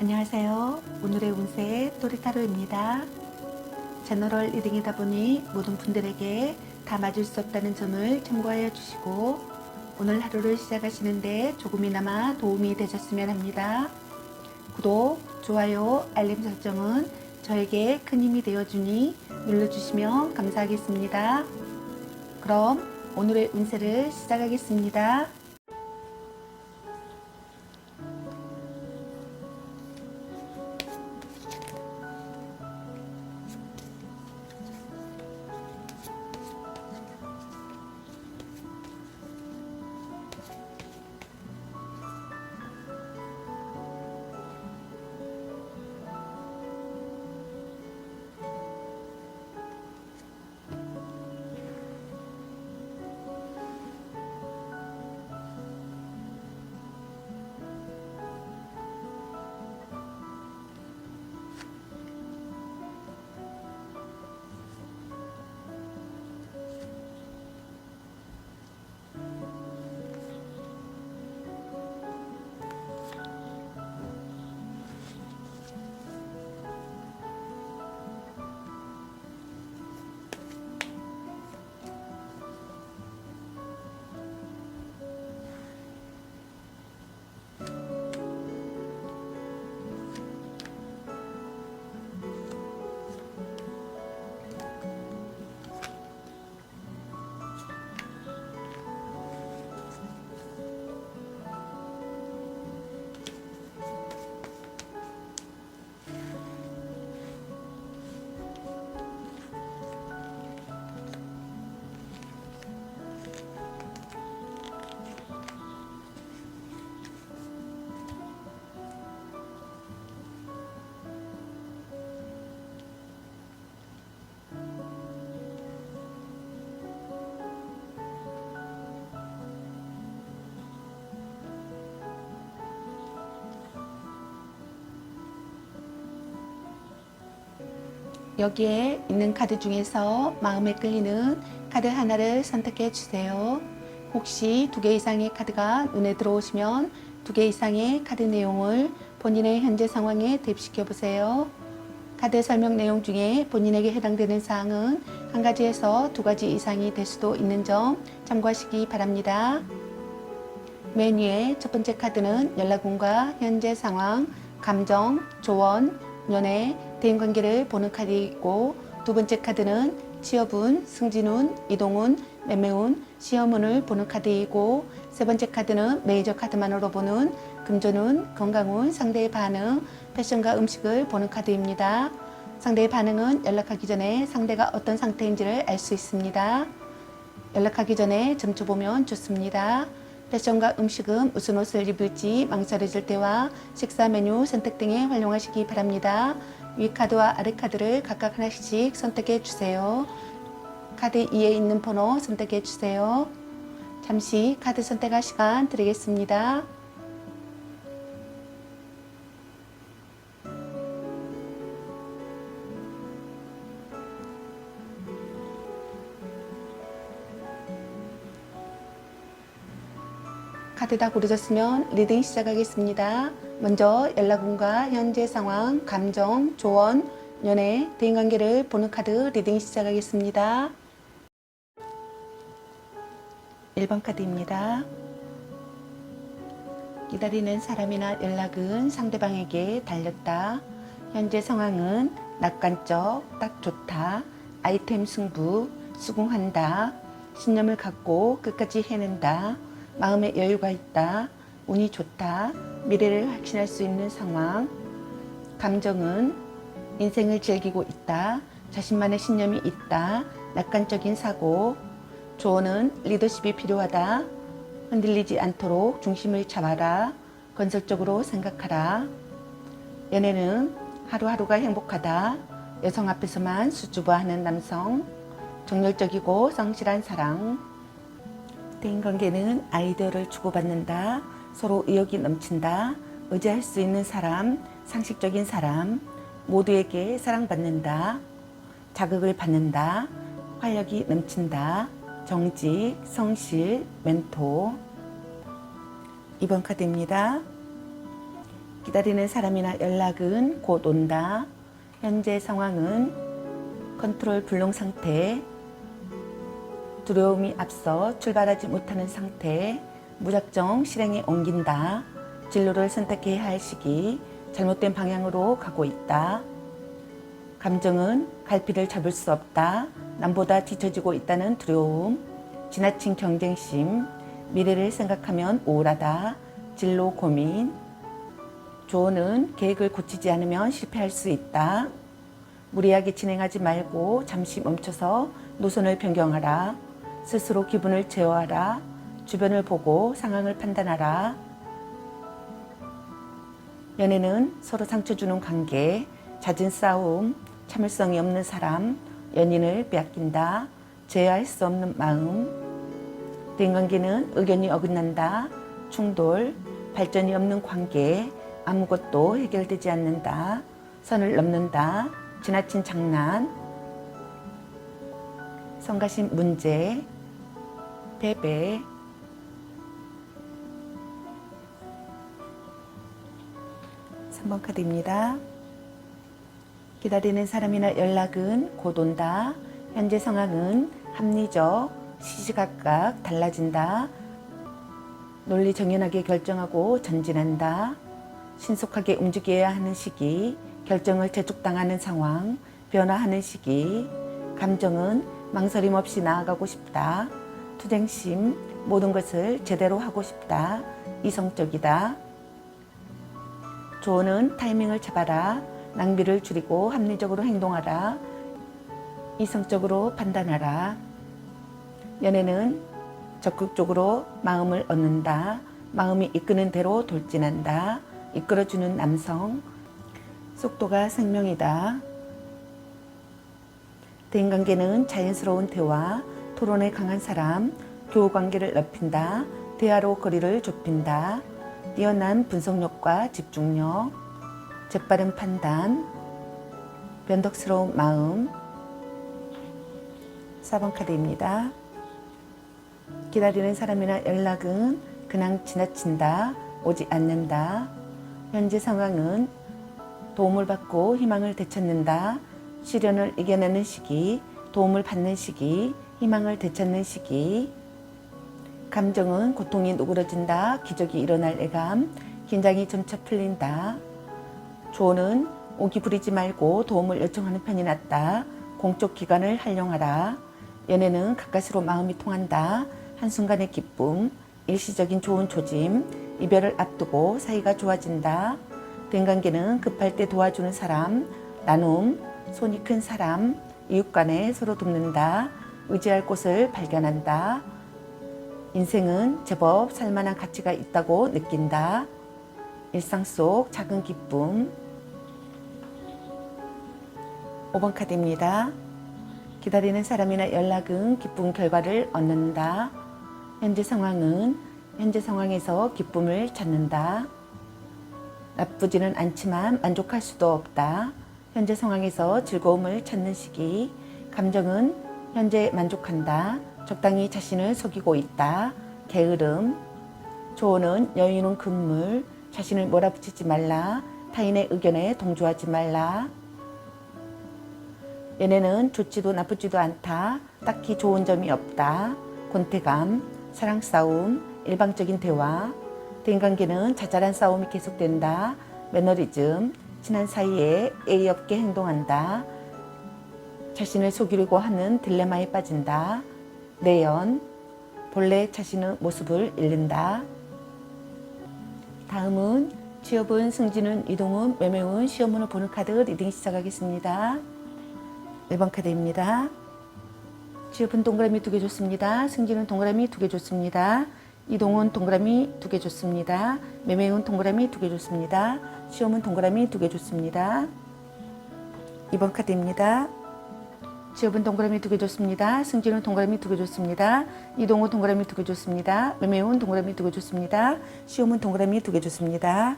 안녕하세요. 오늘의 운세 또리타로입니다. 제너럴 리딩이다 보니 모든 분들에게 다 맞을 수 없다는 점을 참고하여 주시고 오늘 하루를 시작하시는데 조금이나마 도움이 되셨으면 합니다. 구독, 좋아요, 알림 설정은 저에게 큰 힘이 되어주니 눌러주시면 감사하겠습니다. 그럼 오늘의 운세를 시작하겠습니다. 여기에 있는 카드 중에서 마음에 끌리는 카드 하나를 선택해 주세요. 혹시 두 개 이상의 카드가 눈에 들어오시면 두 개 이상의 카드 내용을 본인의 현재 상황에 대입시켜 보세요. 카드 설명 내용 중에 본인에게 해당되는 사항은 한 가지에서 두 가지 이상이 될 수도 있는 점 참고하시기 바랍니다. 맨 위에 첫 번째 카드는 연락운과 현재 상황, 감정, 조언, 연애, 대인관계를 보는 카드이고 두 번째 카드는 취업운, 승진운, 이동운, 매매운, 시험운을 보는 카드이고 세 번째 카드는 메이저 카드만으로 보는 금전운, 건강운, 상대의 반응, 패션과 음식을 보는 카드입니다. 상대의 반응은 연락하기 전에 상대가 어떤 상태인지를 알 수 있습니다. 연락하기 전에 점쳐 보면 좋습니다. 패션과 음식은 무슨 옷을 입을지 망설여질 때와 식사 메뉴 선택 등에 활용하시기 바랍니다. 위 카드와 아래 카드를 각각 하나씩 선택해 주세요. 카드 2에 있는 번호 선택해 주세요. 잠시 카드 선택할 시간 드리겠습니다. 카드 다 고르셨으면 리딩 시작하겠습니다. 먼저 연락운과 현재 상황, 감정, 조언, 연애, 대인관계를 보는 카드 리딩 시작하겠습니다. 1번 카드입니다. 기다리는 사람이나 연락은 상대방에게 달렸다. 현재 상황은 낙관적, 딱 좋다. 아이템 승부, 수긍한다. 신념을 갖고 끝까지 해낸다. 마음에 여유가 있다. 운이 좋다. 미래를 확신할 수 있는 상황. 감정은 인생을 즐기고 있다. 자신만의 신념이 있다. 낙관적인 사고. 조언은 리더십이 필요하다. 흔들리지 않도록 중심을 잡아라. 건설적으로 생각하라. 연애는 하루하루가 행복하다. 여성 앞에서만 수줍어하는 남성. 정열적이고 성실한 사랑. 대인관계는 아이디어를 주고받는다. 서로 의욕이 넘친다. 의지할 수 있는 사람, 상식적인 사람, 모두에게 사랑받는다. 자극을 받는다. 활력이 넘친다. 정직, 성실, 멘토. 이번 카드입니다. 기다리는 사람이나 연락은 곧 온다. 현재 상황은 컨트롤 불능 상태. 두려움이 앞서 출발하지 못하는 상태. 무작정 실행에 옮긴다. 진로를 선택해야 할 시기. 잘못된 방향으로 가고 있다. 감정은 갈피를 잡을 수 없다. 남보다 뒤처지고 있다는 두려움. 지나친 경쟁심. 미래를 생각하면 우울하다. 진로 고민. 조언은 계획을 고치지 않으면 실패할 수 있다. 무리하게 진행하지 말고 잠시 멈춰서 노선을 변경하라. 스스로 기분을 제어하라. 주변을 보고 상황을 판단하라. 연애는 서로 상처 주는 관계, 잦은 싸움, 참을성이 없는 사람, 연인을 빼앗긴다. 제어할 수 없는 마음. 대인관계는 의견이 어긋난다. 충돌, 발전이 없는 관계, 아무것도 해결되지 않는다. 선을 넘는다. 지나친 장난. 성가신 문제. 패배. 삼번 카드입니다. 기다리는 사람이나 연락은 곧 온다. 현재 상황은 합리적, 시시각각 달라진다. 논리 정연하게 결정하고 전진한다. 신속하게 움직여야 하는 시기, 결정을 재촉당하는 상황, 변화하는 시기, 감정은 망설임 없이 나아가고 싶다. 투쟁심, 모든 것을 제대로 하고 싶다. 이성적이다. 조언은 타이밍을 잡아라. 낭비를 줄이고 합리적으로 행동하라. 이성적으로 판단하라. 연애는 적극적으로 마음을 얻는다. 마음이 이끄는 대로 돌진한다. 이끌어주는 남성. 속도가 생명이다. 대인관계는 자연스러운 대화, 토론에 강한 사람, 교우 관계를 넓힌다. 대화로 거리를 좁힌다. 뛰어난 분석력과 집중력, 재빠른 판단, 변덕스러운 마음. 4번 카드입니다. 기다리는 사람이나 연락은 그냥 지나친다, 오지 않는다. 현재 상황은 도움을 받고 희망을 되찾는다. 시련을 이겨내는 시기, 도움을 받는 시기, 희망을 되찾는 시기. 감정은 고통이 누그러진다. 기적이 일어날 예감. 긴장이 점차 풀린다. 조언은 오기 부리지 말고 도움을 요청하는 편이 낫다. 공적 기관을 활용하라. 연애는 가까스로 마음이 통한다. 한순간의 기쁨, 일시적인 좋은 조짐, 이별을 앞두고 사이가 좋아진다. 대인관계는 급할 때 도와주는 사람, 나눔, 손이 큰 사람, 이웃 간에 서로 돕는다. 의지할 곳을 발견한다. 인생은 제법 살만한 가치가 있다고 느낀다. 일상 속 작은 기쁨. 5번 카드입니다. 기다리는 사람이나 연락은 기쁜 결과를 얻는다. 현재 상황은 현재 상황에서 기쁨을 찾는다. 나쁘지는 않지만 만족할 수도 없다. 현재 상황에서 즐거움을 찾는 시기. 감정은 현재 만족한다. 적당히 자신을 속이고 있다. 게으름. 조언은 여유는 금물. 자신을 몰아붙이지 말라. 타인의 의견에 동조하지 말라. 연애는 좋지도 나쁘지도 않다. 딱히 좋은 점이 없다. 권태감, 사랑 싸움, 일방적인 대화. 대인관계는 자잘한 싸움이 계속된다. 매너리즘, 친한 사이에 예의 없게 행동한다. 자신을 속이려고 하는 딜레마에 빠진다. 내연, 본래 자신의 모습을 잃는다. 다음은 취업은 승진은 이동은 매매운 시험문을 보는 카드 리딩 시작하겠습니다. 1번 카드입니다. 취업은 동그라미 두 개 줬습니다. 승진은 동그라미 두 개 줬습니다. 이동은 동그라미 두 개 줬습니다. 매매운 동그라미 두 개 줬습니다. 시험은 동그라미 두 개 줬습니다. 2번 카드입니다. 취업은 동그라미 두 개 줬습니다. 승진은 동그라미 두 개 줬습니다. 이동은 동그라미 두 개 줬습니다. 매매운 동그라미 두 개 줬습니다. 시험은 동그라미 두 개 줬습니다.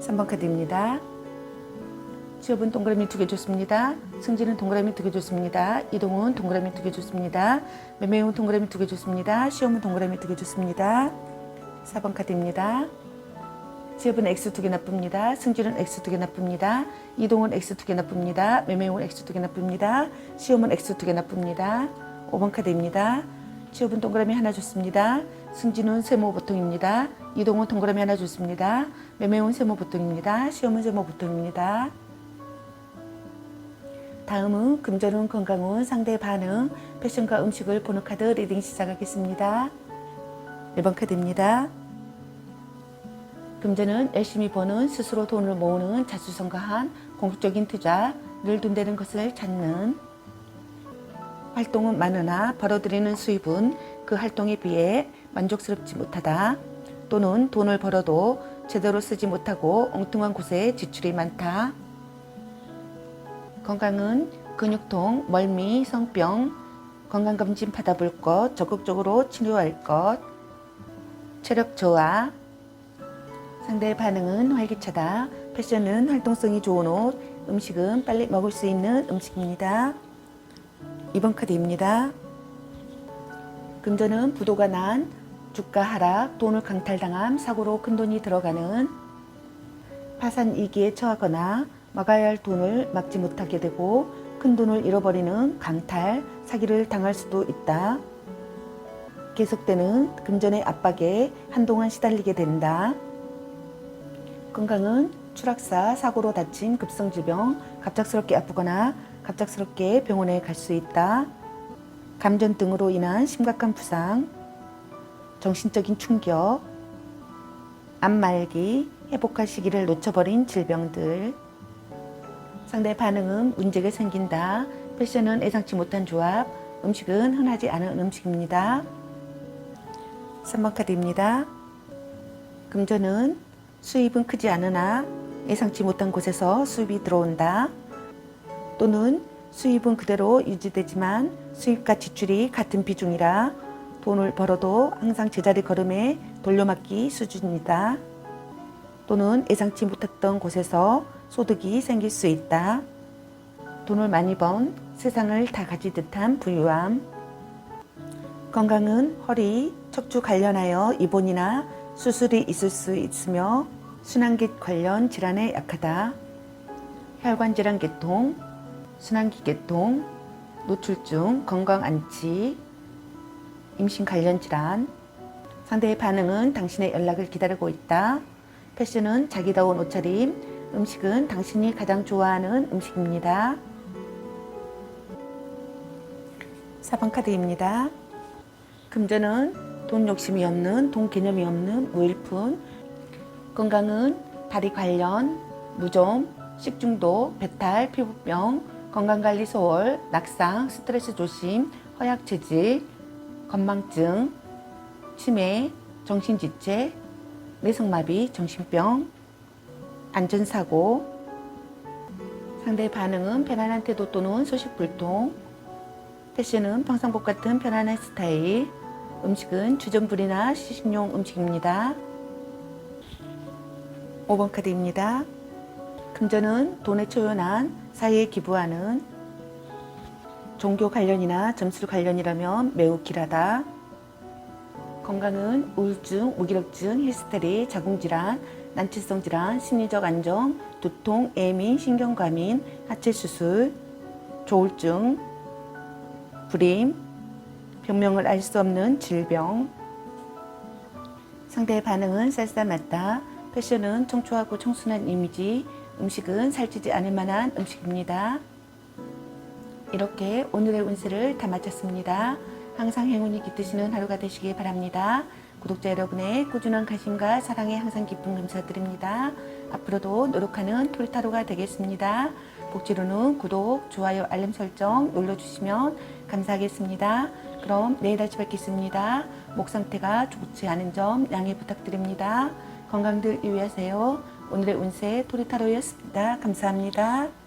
3번 카드입니다. 취업은 동그라미 두 개 줬습니다. 승진은 동그라미 두 개 줬습니다. 이동은 동그라미 두 개 줬습니다. 매매운 동그라미 두 개 줬습니다. 시험은 동그라미 두 개 줬습니다. 4번 카드입니다. 지엽은 X 두 개 나쁩니다. 승질은 X 두 개 나쁩니다. 이동은 X 두 개 나쁩니다. 매매용은 X 두 개 나쁩니다. 시험은 X 두 개 나쁩니다. 5번 카드입니다. 지엽은 동그라미 하나 줬습니다. 승진은 세모 보통입니다. 이동은 동그라미 하나 줬습니다. 매매용은 세모 보통입니다. 시험은 세모 보통입니다. 다음은 금전운 건강운 상대 반응 패션과 음식을 보는 카드 리딩 시작하겠습니다. 1번 카드입니다. 금전은 열심히 버는 스스로 돈을 모으는 자수성가한 공적인 투자를 돈되는 것을 찾는 활동은 많으나 벌어들이는 수입은 그 활동에 비해 만족스럽지 못하다 또는 돈을 벌어도 제대로 쓰지 못하고 엉뚱한 곳에 지출이 많다. 건강은 근육통, 멀미, 성병, 건강검진 받아볼 것, 적극적으로 치료할 것, 체력 저하, 상대의 반응은 활기차다. 패션은 활동성이 좋은 옷, 음식은 빨리 먹을 수 있는 음식입니다. 2번 카드입니다. 금전은 부도가 난 주가 하락, 돈을 강탈당함, 사고로 큰 돈이 들어가는 파산 위기에 처하거나 막아야 할 돈을 막지 못하게 되고 큰 돈을 잃어버리는 강탈, 사기를 당할 수도 있다. 계속되는 금전의 압박에 한동안 시달리게 된다. 건강은 추락사, 사고로 다친 급성질병, 갑작스럽게 아프거나 갑작스럽게 병원에 갈 수 있다. 감전 등으로 인한 심각한 부상, 정신적인 충격, 암말기, 회복할 시기를 놓쳐버린 질병들. 상대 반응은 문제가 생긴다. 패션은 예상치 못한 조합, 음식은 흔하지 않은 음식입니다. 3번 카드입니다. 금전은 수입은 크지 않으나 예상치 못한 곳에서 수입이 들어온다. 또는 수입은 그대로 유지되지만 수입과 지출이 같은 비중이라 돈을 벌어도 항상 제자리 걸음에 돌려막기 수준이다. 또는 예상치 못했던 곳에서 소득이 생길 수 있다. 돈을 많이 번 세상을 다 가진 듯한 부유함. 건강은 허리, 척추 관련하여 입원이나 수술이 있을 수 있으며 순환기 관련 질환에 약하다. 혈관 질환 계통, 순환기 계통, 노출증, 건강 안치, 임신 관련 질환. 상대의 반응은 당신의 연락을 기다리고 있다. 패션은 자기다운 옷차림, 음식은 당신이 가장 좋아하는 음식입니다. 4번 카드입니다. 금전은 돈 욕심이 없는, 돈 개념이 없는 무일푼. 건강은 다리 관련, 무좀, 식중독, 배탈, 피부병, 건강관리 소홀, 낙상, 스트레스 조심, 허약체질, 건망증, 치매, 정신지체, 뇌성마비, 정신병, 안전사고, 상대의 반응은 편안한 태도 또는 소식불통, 패션은 평상복 같은 편안한 스타일, 음식은 주전부리나 시식용 음식입니다. 5번 카드입니다. 금전은 돈에 초연한 사회에 기부하는 종교 관련이나 점술 관련이라면 매우 길하다. 건강은 우울증, 무기력증, 히스테리, 자궁질환, 난치성 질환, 심리적 안정, 두통, 예민, 신경과민, 하체 수술, 조울증, 불임, 병명을 알 수 없는 질병. 상대의 반응은 쌀쌀맞다. 패션은 청초하고 청순한 이미지, 음식은 살찌지 않을 만한 음식입니다. 이렇게 오늘의 운세를 다 마쳤습니다. 항상 행운이 깃드시는 하루가 되시길 바랍니다. 구독자 여러분의 꾸준한 관심과 사랑에 항상 기쁨 감사드립니다. 앞으로도 노력하는 토리타로가 되겠습니다. 복지로는 구독, 좋아요, 알림 설정 눌러주시면 감사하겠습니다. 그럼 내일 다시 뵙겠습니다. 목 상태가 좋지 않은 점 양해 부탁드립니다. 건강들 유의하세요. 오늘의 운세 토리타로였습니다. 감사합니다.